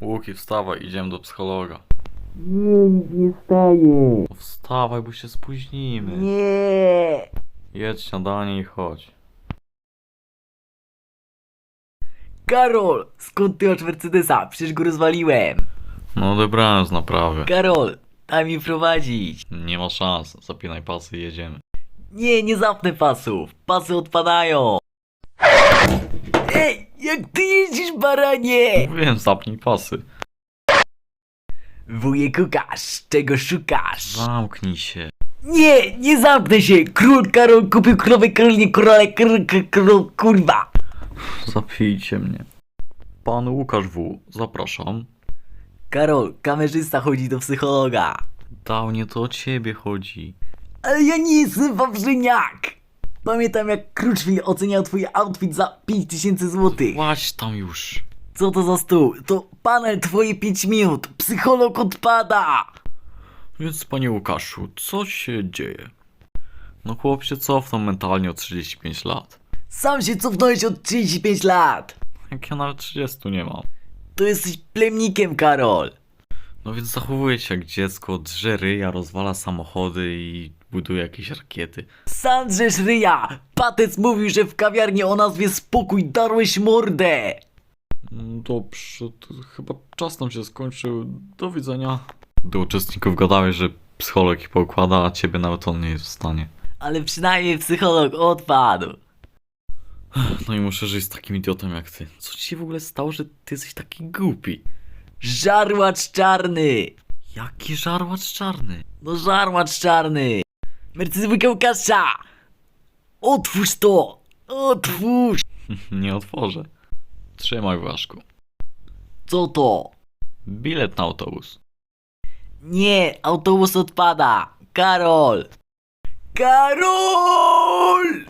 Łuki, wstawaj, idziemy do psychologa. Nie, nic nie staje. No wstawaj, bo się spóźnimy. Nie. Jedz śniadanie i chodź. Karol, skąd ty masz Mercedesa? Przecież go rozwaliłem. No odebrałem z naprawy. Karol, daj mi prowadzić. Nie ma szans, zapinaj pasy i jedziemy. Nie, nie zapnę pasów. Pasy odpadają. Ej, jak ty jeździsz, baranie? Mówiłem, zapnij pasy. Wujek Łukasz, czego szukasz? Zamknij się. Nie, nie zamknę się! Król Karol kupił krowę Karolinie Korale kr, kr, kr, kurwa! Zapijcie mnie. Pan Łukasz W. Zapraszam. Karol, kamerzysta chodzi do psychologa. Dał nie to o ciebie chodzi. Ale ja nie jestem wawrzyniak! Pamiętam jak Kruczwil oceniał twój outfit za 5000 zł. Łaź tam już. Co to za stół? To panel twoje 5 minut. Psycholog odpada! Więc panie Łukaszu, co się dzieje? No chłop się cofnął mentalnie o 35 lat. Sam się cofnąłeś od 35 lat. Jak ja nawet 30 nie mam. To jesteś plemnikiem, Karol. No więc zachowuje się jak dziecko, drze ryja, rozwala samochody i buduje jakieś rakiety. Sandrzesz ryja! Patec mówił, że w kawiarni o nazwie Spokój darłeś mordę! Mm, Dobrze, to chyba czas nam się skończył. Do widzenia. Do uczestników gadałeś, że psycholog ich poukłada, a ciebie nawet on nie jest w stanie. Ale przynajmniej psycholog odpadł. No i muszę żyć z takim idiotą jak ty. Co ci się w ogóle stało, że ty jesteś taki głupi? Żarłacz czarny! Jaki żarłacz czarny? No żarłacz czarny! Mercedes Łukasza! Otwórz to! Otwórz! nie otworzę. Trzymaj Błaszku. Co to? Bilet na autobus. Nie, autobus odpada! Karol! Karol!